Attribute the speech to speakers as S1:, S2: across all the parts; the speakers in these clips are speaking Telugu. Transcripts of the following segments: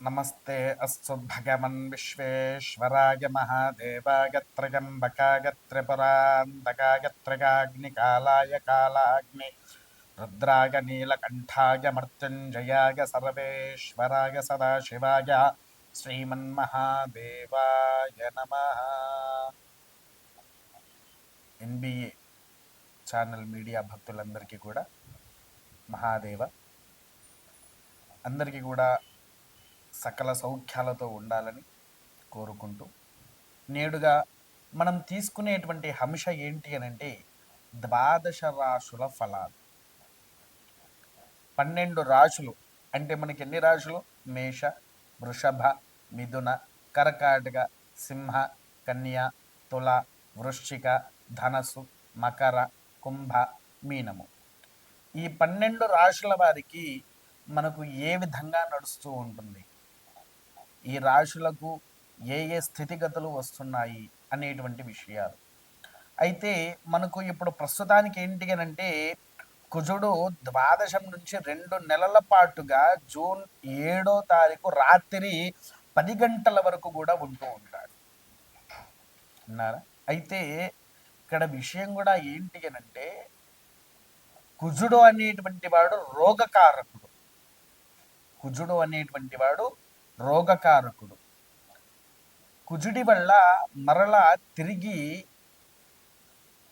S1: नमस्ते अस्तु भगवन् विश्वेश्वराय महादेवाय त्र्यम्बकाय त्रिपुरान्तकाय त्रिगाग्निकालाय कालाग्नि रुद्राय नीलकण्ठाय मृत्युञ्जयाय सर्वेश्वराय सदाशिवाय శ్రీమన్మహాదేవాయ నమ ఎన్బిఏ ఛానల్ మీడియా భక్తులందరికీ కూడా మహాదేవ అందరికీ కూడా సకల సౌఖ్యాలతో ఉండాలని కోరుకుంటూ నేడుగా మనం తీసుకునేటువంటి అంశ ఏంటి అని అంటే ద్వాదశ రాశుల ఫలాలు. పన్నెండు రాశులు అంటే మనకి ఎన్ని రాశులు? మేష వృషభ మిథున కర్కాటక సింహ కన్య తుల వృశ్చిక ధనస్సు మకర కుంభ మీనము. ఈ పన్నెండు రాశుల వారికి మనకు ఏ విధంగా నడుస్తూ ఉంటుంది? ఈ రాశులకు ఏ ఏ స్థితిగతులు వస్తున్నాయి అనేటువంటి విషయాలు. అయితే మనకు ఇప్పుడు ప్రస్తుతానికి ఏంటి అని అంటే కుజుడు ద్వాదశం నుంచి రెండు నెలల పాటుగా జూన్ ఏడో తారీఖు రాత్రి పది గంటల వరకు కూడా ఉంటూ ఉంటాడు. అన్నారా అయితే ఇక్కడ విషయం కూడా ఏంటి అని అంటే కుజుడు అనేటువంటి వాడు రోగకారకుడు. కుజుడు అనేటువంటి వాడు రోగకారకుడు. కుజుడి వల్ల మరలా తిరిగి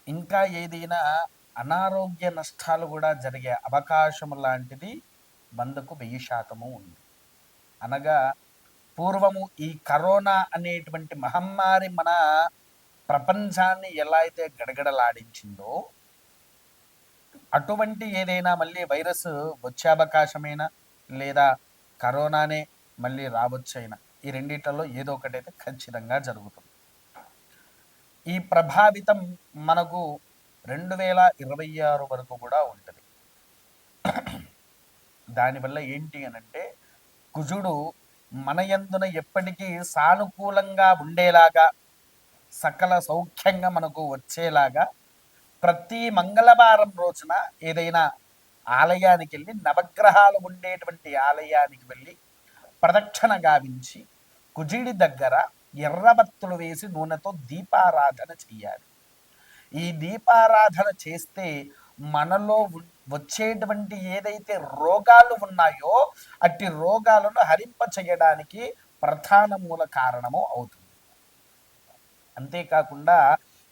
S1: ఇంకా ఏదైనా అనారోగ్య నష్టాలు కూడా జరిగే అవకాశం లాంటిది వందకు వెయ్యి శాతము ఉంది. అనగా పూర్వము ఈ కరోనా అనేటువంటి మహమ్మారి మన ప్రపంచాన్ని ఎలా అయితే గడగడలాడించిందో అటువంటి ఏదైనా మళ్ళీ వైరస్ వచ్చే అవకాశమైనా? లేదా కరోనానే మళ్ళీ రావచ్చైనా ఈ రెండిట్లలో ఏదో ఒకటైతే ఖచ్చితంగా జరుగుతుంది. ఈ ప్రభావితం మనకు రెండు వేల ఇరవై ఆరు వరకు కూడా ఉంటుంది. దానివల్ల ఏంటి అని అంటే కుజుడు మన యందున ఎప్పటికీ సానుకూలంగా ఉండేలాగా సకల సౌఖ్యంగా మనకు వచ్చేలాగా ప్రతి మంగళవారం రోజున ఏదైనా ఆలయానికి వెళ్ళి నవగ్రహాలు ఉండేటువంటి ఆలయానికి వెళ్ళి ప్రదక్షిణ గావించి కుజిడి దగ్గర ఎర్రబత్తులు వేసి నూనెతో దీపారాధన చెయ్యాలి. ఈ దీపారాధన చేస్తే మనలో వచ్చేటువంటి ఏదైతే రోగాలు ఉన్నాయో అట్టి రోగాలను హరింప చేయడానికి ప్రధాన మూల కారణము అవుతుంది. అంతేకాకుండా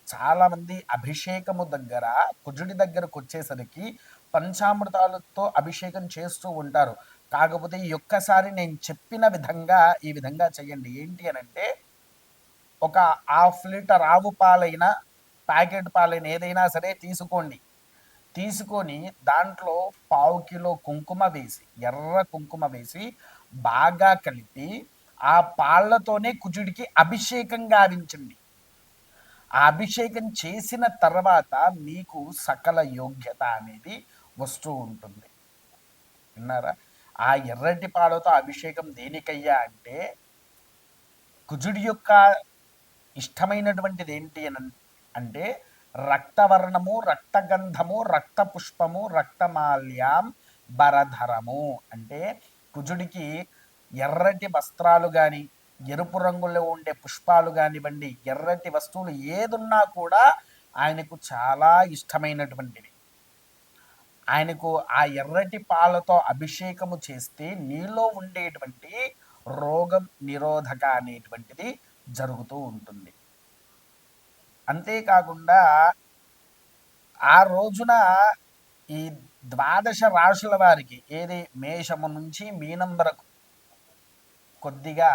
S1: చాలామంది అభిషేకము దగ్గర కుజుడి దగ్గరకు వచ్చేసరికి పంచామృతాలతో అభిషేకం చేస్తూ ఉంటారు. కాకపోతే ఈ ఒక్కసారి నేను చెప్పిన విధంగా ఈ విధంగా చేయండి. ఏంటి అని అంటే ఒక హాఫ్ లీటర్ ఆవు పాలైన ప్యాకెట్ పాలైన ఏదైనా సరే తీసుకోండి. తీసుకొని దాంట్లో పావు కిలో కుంకుమ వేసి ఎర్ర కుంకుమ వేసి బాగా కలిపి ఆ పాళ్ళతోనే కుజుడికి అభిషేకం గావించండి. ఆ అభిషేకం చేసిన తర్వాత మీకు సకల యోగ్యత అనేది వస్తూ ఉంటుంది. విన్నారా? ఆ ఎర్రటి పాలతో అభిషేకం దేనికయ్యా అంటే కుజుడి యొక్క ఇష్టమైనటువంటిది ఏంటి అని అంటే రక్తవర్ణము రక్తగంధము రక్త పుష్పము రక్తమాల్యం బరధరము అంటే కుజుడికి ఎర్రటి వస్త్రాలు కానీ ఎరుపు రంగులో ఉండే పుష్పాలు కానివ్వండి ఎర్రటి వస్తువులు ఏదున్నా కూడా ఆయనకు చాలా ఇష్టమైనటువంటివి ఆయనకు ఆ ఎర్రటి పాలతో అభిషేకము చేస్తే నీలో ఉండేటువంటి రోగం నిరోధక అనేటువంటిది జరుగుతూ ఉంటుంది. అంతేకాకుండా ఆ రోజున ఈ ద్వాదశ రాశుల వారికి ఏది మేషము నుంచి మీనం వరకు కొద్దిగా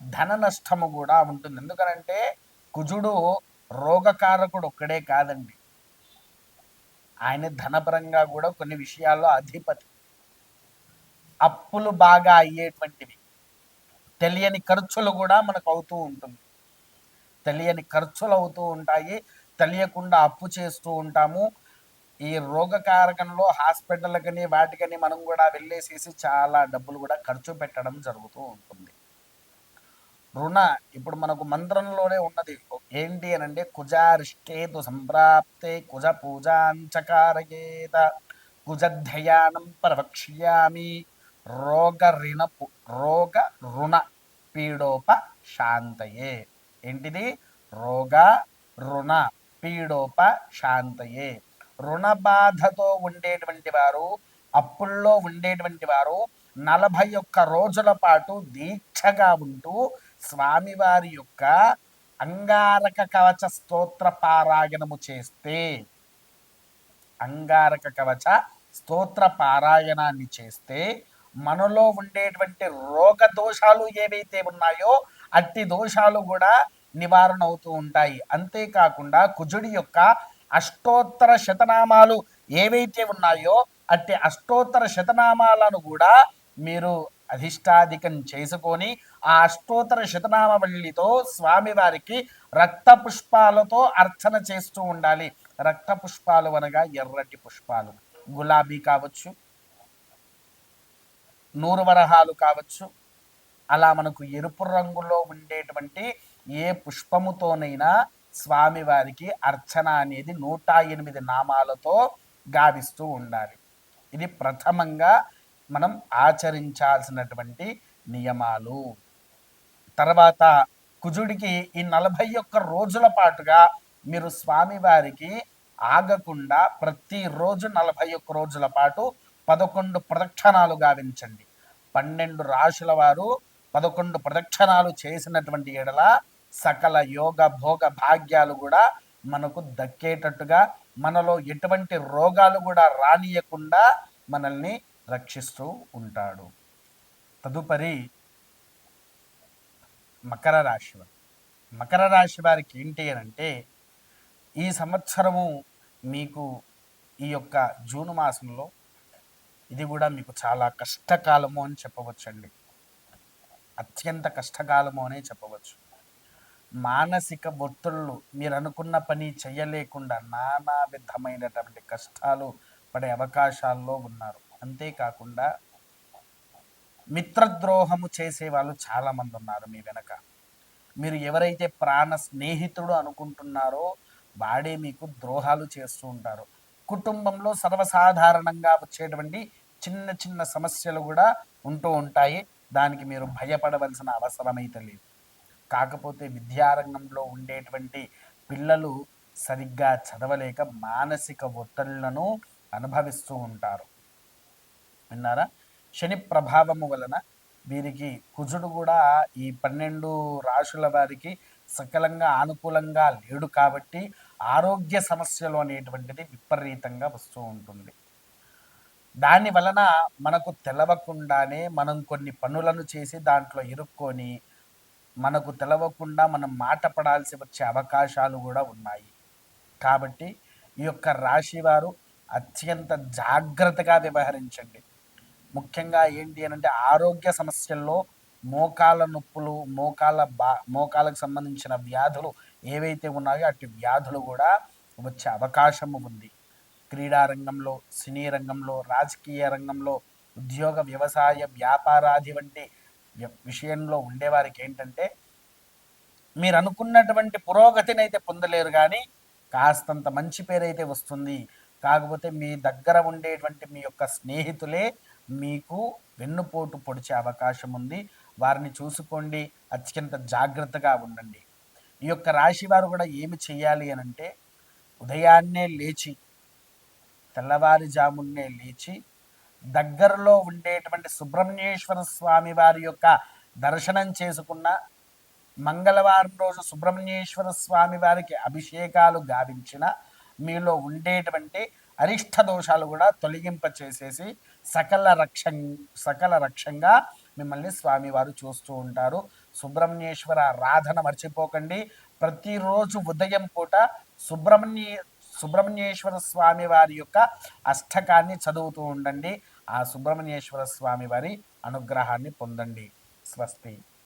S1: ధన నష్టము కూడా ఉంటుంది. ఎందుకనంటే కుజుడు రోగకారకుడు ఒక్కడే కాదండి. ఆయన ధనపరంగా కూడా కొన్ని విషయాల్లో అధిపతి. అప్పులు బాగా అయ్యేటువంటివి. తెలియని ఖర్చులు కూడా మనకు అవుతూ ఉంటుంది. తెలియని ఖర్చులు అవుతూ ఉంటాయి. తెలియకుండా అప్పు చేస్తూ ఉంటాము. ఈ రోగకారకంలో హాస్పిటల్కని వాటికని మనం కూడా వెళ్ళేసేసి చాలా డబ్బులు కూడా ఖర్చు పెట్టడం జరుగుతూ ఉంటుంది. రుణ ఇప్పుడు మనకు మంత్రంలోనే ఉన్నది. ఏంటి అని అంటే కుజారిష్టేతు సంప్రాప్తే కుజ పూజాంచకారయేత కుజధ్యయానం ప్రవక్ష్యామి. రోగ రిణ రోగ రుణ పీడోప శాంతయే ఏంటిది? రోగ రుణ పీడోప శాంతయే రుణ బాధతో ఉండేటువంటి వారు అప్పుల్లో ఉండేటువంటి వారు నలభై ఒక్క రోజుల పాటు దీక్షగా ఉంటూ స్వామివారి యొక్క అంగారక కవచ స్తోత్ర పారాయణము చేస్తే అంగారక కవచ స్తోత్ర పారాయణాన్ని చేస్తే మనలో ఉండేటువంటి రోగ దోషాలు ఏవైతే ఉన్నాయో అట్టి దోషాలు కూడా నివారణ అవుతూ ఉంటాయి. అంతేకాకుండా కుజుడి యొక్క అష్టోత్తర శతనామాలు ఏవైతే ఉన్నాయో అట్టి అష్టోత్తర శతనామాలను కూడా మీరు అధిష్టాధికం చేసుకొని ఆ అష్టోత్తర శతనామవల్లితో స్వామివారికి రక్త పుష్పాలతో అర్చన చేస్తూ ఉండాలి. రక్త పుష్పాలు అనగా ఎర్రటి పుష్పాలు. గులాబీ కావచ్చు నూరు వరహాలు కావచ్చు. అలా మనకు ఎరుపు రంగులో ఉండేటువంటి ఏ పుష్పముతోనైనా స్వామివారికి అర్చన అనేది నూట ఎనిమిది నామాలతో గావిస్తూ ఉండాలి. ఇది ప్రథమంగా మనం ఆచరించాల్సినటువంటి నియమాలు. తర్వాత కుజుడికి ఈ నలభై ఒక్క రోజుల పాటుగా మీరు స్వామివారికి ఆగకుండా ప్రతిరోజు నలభై ఒక్క రోజుల పాటు పదకొండు ప్రదక్షిణాలు గావించండి. పన్నెండు రాశుల వారు పదకొండు ప్రదక్షిణాలు చేసినటువంటి ఎడల సకల యోగ భోగ భాగ్యాలు కూడా మనకు దక్కేటట్టుగా మనలో ఎటువంటి రోగాలు కూడా రానియకుండా మనల్ని రక్షిస్తూ ఉంటాడు. తదుపరి మకర రాశి వారు. మకర రాశి వారికి ఏంటి అని అంటే ఈ సంవత్సరము మీకు ఈ యొక్క జూన్ మాసంలో ఇది కూడా మీకు చాలా కష్టకాలము అని చెప్పవచ్చండి. అత్యంత కష్టకాలము అనే చెప్పవచ్చు. మానసిక ఒత్తిళ్ళు మీరు అనుకున్న పని చేయలేకుండా నానా విధమైనటువంటి కష్టాలు పడే అవకాశాల్లో ఉన్నారు. అంతేకాకుండా మిత్రద్రోహము చేసే వాళ్ళు చాలామంది ఉన్నారు మీ వెనక. మీరు ఎవరైతే ప్రాణ స్నేహితుడు అనుకుంటున్నారో వాడే మీకు ద్రోహాలు చేస్తూ ఉంటారు. కుటుంబంలో సర్వసాధారణంగా వచ్చేటువంటి చిన్న చిన్న సమస్యలు కూడా ఉంటూ ఉంటాయి. దానికి మీరు భయపడవలసిన అవసరమైతే లేదు. కాకపోతే విద్యారంగంలో ఉండేటువంటి పిల్లలు సరిగ్గా చదవలేక మానసిక ఒత్తిళ్ళను అనుభవిస్తూ ఉంటారు. విన్నారా? శని ప్రభావము వలన వీరికి కుజుడు కూడా ఈ పన్నెండు రాశుల వారికి సకలంగా అనుకూలంగా లేడు కాబట్టి ఆరోగ్య సమస్యలు అనేటువంటిది విపరీతంగా వస్తూ ఉంటుంది. దాని వలన మనకు తెలవకుండానే మనం కొన్ని పనులను చేసి దాంట్లో ఇరుక్కొని మనకు తెలవకుండా మనం మాట పడాల్సి వచ్చే అవకాశాలు కూడా ఉన్నాయి. కాబట్టి ఈ యొక్క రాశి వారు అత్యంత జాగ్రత్తగా వ్యవహరించండి. ముఖ్యంగా ఏంటి అని అంటే ఆరోగ్య సమస్యల్లో మోకాల నొప్పులు మోకాల బా మోకాలకు సంబంధించిన వ్యాధులు ఏవైతే ఉన్నాయో అట్టి వ్యాధులు కూడా వచ్చే అవకాశం ఉంది. క్రీడా రంగంలో సినీ రంగంలో రాజకీయ రంగంలో ఉద్యోగ వ్యవసాయ వ్యాపారాది వంటి విషయంలో ఉండేవారికి ఏంటంటే మీరు అనుకున్నటువంటి పురోగతిని అయితే పొందలేరు కానీ కాస్తంత మంచి పేరైతే వస్తుంది. కాకపోతే మీ దగ్గర ఉండేటువంటి మీ యొక్క స్నేహితులే మీకు వెన్నుపోటు పొడిచే అవకాశం ఉంది. వారిని చూసుకోండి. అత్యంత జాగ్రత్తగా ఉండండి. ఈ యొక్క రాశి వారు కూడా ఏమి చేయాలి అని అంటే ఉదయాన్నే లేచి తెల్లవారుజామున్నే లేచి దగ్గరలో ఉండేటువంటి సుబ్రహ్మణ్యేశ్వర స్వామి వారి యొక్క దర్శనం చేసుకున్న మంగళవారం రోజు సుబ్రహ్మణ్యేశ్వర స్వామి వారికి అభిషేకాలు గావించిన మీలో ఉండేటువంటి అరిష్ట దోషాలు కూడా తొలగింప చేసేసి సకల రక్ష సకల రక్షంగా మిమ్మల్ని స్వామివారు చూస్తూ ఉంటారు. సుబ్రహ్మణ్యేశ్వర ఆరాధన మర్చిపోకండి. ప్రతిరోజు ఉదయం పూట సుబ్రహ్మణ్య సుబ్రహ్మణ్యేశ్వర స్వామి వారి యొక్క అష్టకాన్ని చదువుతూ ఉండండి. ఆ సుబ్రహ్మణ్యేశ్వర స్వామి వారి అనుగ్రహాన్ని పొందండి. స్వస్తి.